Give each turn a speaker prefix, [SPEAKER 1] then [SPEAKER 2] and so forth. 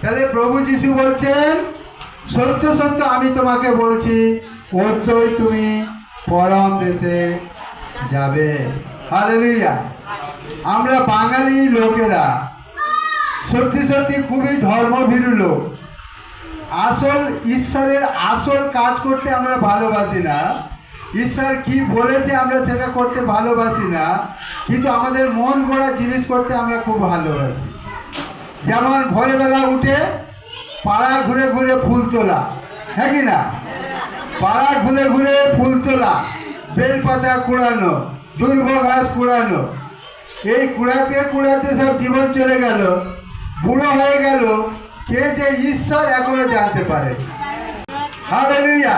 [SPEAKER 1] তাহলে প্রভু যিশু বলছেন, সত্য সত্য আমি তোমাকে বলছি অত্যই তুমি পরম দেশে যাবে। হালেলুয়া। আমরা বাঙালি লোকেরা, সত্যি সত্যি খুবই ধর্মভীরু লোক। আসল, ঈশ্বরের আসল কাজ করতে আমরা ভালোবাসি না। ঈশ্বর কি বলেছে আমরা সেটা করতে ভালোবাসি না, কিন্তু আমাদের মন গড়া জিনিস করতে আমরা খুব ভালোবাসি। যেমন ভোরবেলা উঠে পাড়া ঘুরে ঘুরে ফুল তোলা হ্যাঁ কি না? পাড়া ঘুরে ঘুরে ফুল তোলা, বেলপাতা কুড়ানো দুর্ব ঘাস কুড়ানো। এই কুড়াতে কুড়াতে সব জীবন চলে গেল, বুড়ো হয়ে গেল, কে যে ঈশ্বর এখনও জানতে পারে। হালেলুয়া!